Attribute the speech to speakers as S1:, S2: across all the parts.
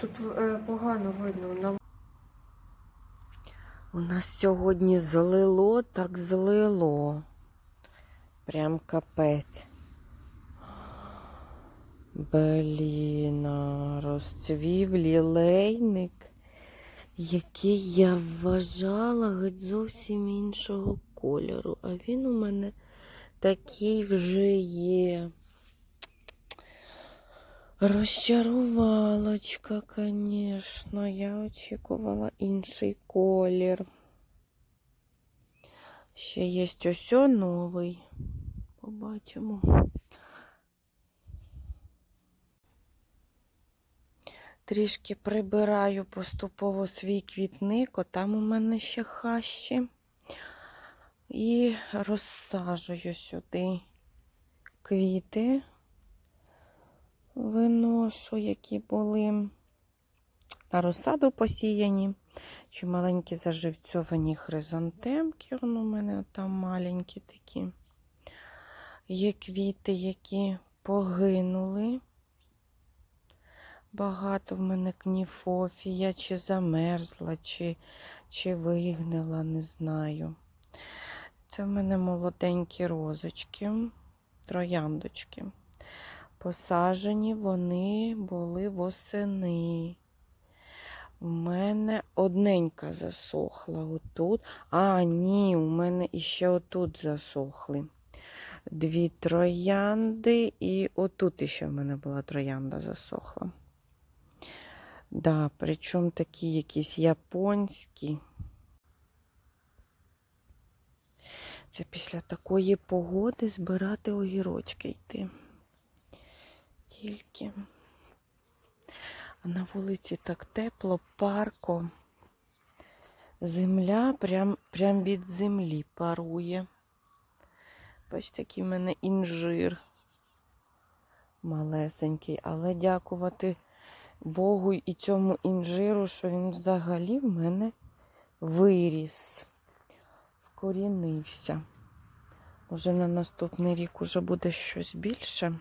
S1: Тут е, погано видно.
S2: У нас сьогодні злило, так злило. Прям капець. Блін, розцвів лілейник, який я вважала геть зовсім іншого кольору. А він у мене такий вже є. Розчарувалочка, звісно, я очікувала інший колір. Ще є ось новий. Побачимо. Трішки прибираю поступово свій квітник, о, там у мене ще хащі. І розсаджую сюди квіти виношу, які були на розсаду посіяні. Чи маленькі заживцьовані хризантемки. У мене там маленькі такі. Є квіти, які погинули. Багато в мене кніфофія, чи замерзла, чи, чи вигнила, не знаю. Це в мене молоденькі розочки, трояндочки. Посаджені вони були восени. У мене одненька засохла отут. А, ні, у мене іще отут засохли. Дві троянди, і отут іще в мене була троянда засохла. Да, причому такі якісь японські. Це після такої погоди збирати огірочки йти. Тільки. А на вулиці так тепло, парко. Земля прям, прям від землі парує. Бачите, який в мене інжир малесенький, але дякувати Богу і цьому інжиру, що він взагалі в мене виріс, вкорінився. Може, на наступний рік уже буде щось більше.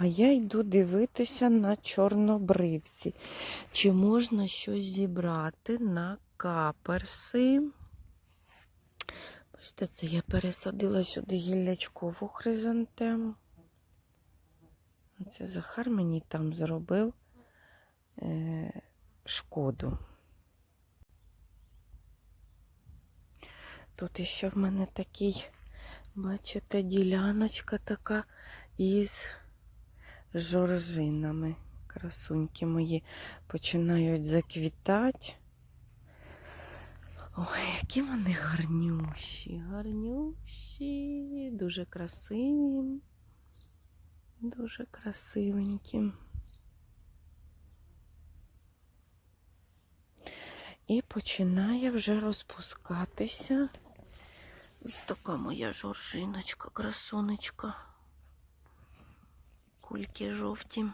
S2: А я йду дивитися на чорнобривці. Чи можна щось зібрати на каперси? Бачите, це я пересадила сюди гіллячкову хризантему. Це Захар мені там зробив е, шкоду. Тут ще в мене такий, бачите, діляночка така із жоржинами. Красуньки мої починають заквітати. Ой, які вони гарнющі, гарнющі, дуже красиві, дуже красивенькі. І починає вже розпускатися. Ось така моя жоржиночка, красунечка. Кульки жовті.